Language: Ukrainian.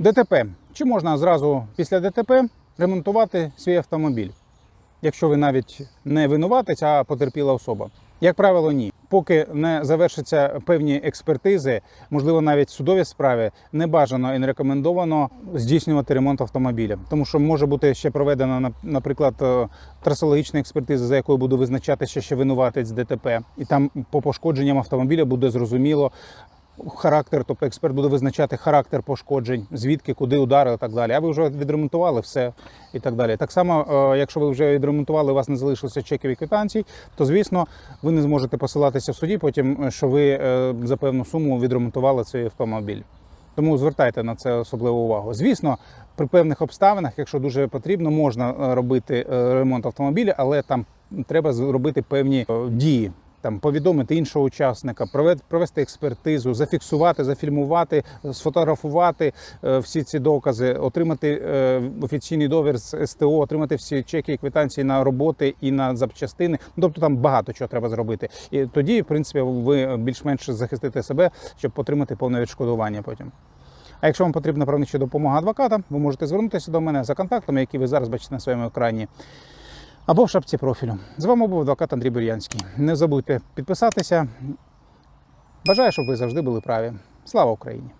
ДТП. Чи можна зразу після ДТП ремонтувати свій автомобіль? Якщо ви навіть не винуватець, а потерпіла особа. Як правило, ні. Поки не завершаться певні експертизи, можливо, навіть судові справи, не бажано і не рекомендовано здійснювати ремонт автомобіля, тому що може бути ще проведена, нап- наприклад, е, трасологічна експертиза, за якою буде визначатися ще винуватець ДТП, і там по пошкодженням автомобіля буде зрозуміло. Характер, тобто експерт буде визначати характер пошкоджень, звідки, куди удари і так далі. А ви вже відремонтували все і так далі. Так само, е, якщо ви вже відремонтували, у вас не залишилося чеків і квитанцій, то звісно ви не зможете посилатися в суді, потім що ви е, за певну суму відремонтували цей автомобіль. Тому звертайте на це особливу увагу. Звісно, при певних обставинах, якщо дуже потрібно, можна е, робити ремонт автомобіля, але там треба зробити певні дії. Там повідомити іншого учасника, провести експертизу, зафіксувати, зафільмувати, сфотографувати е, всі ці докази, отримати е, офіційний довір з СТО, отримати всі чеки і квитанції на роботи і на запчастини. Ну, Тобто там багато чого треба зробити. І тоді, в принципі, ви більш-менш захистите себе, щоб отримати повне відшкодування потім. А якщо вам потрібна правнича допомога адвоката, ви можете звернутися до мене за контактами, які ви зараз бачите на своєму екрані. Або в шапці профілю. З вами був адвокат Андрій Бур'янський. Не забудьте підписатися. Бажаю, щоб ви завжди були праві. Слава Україні!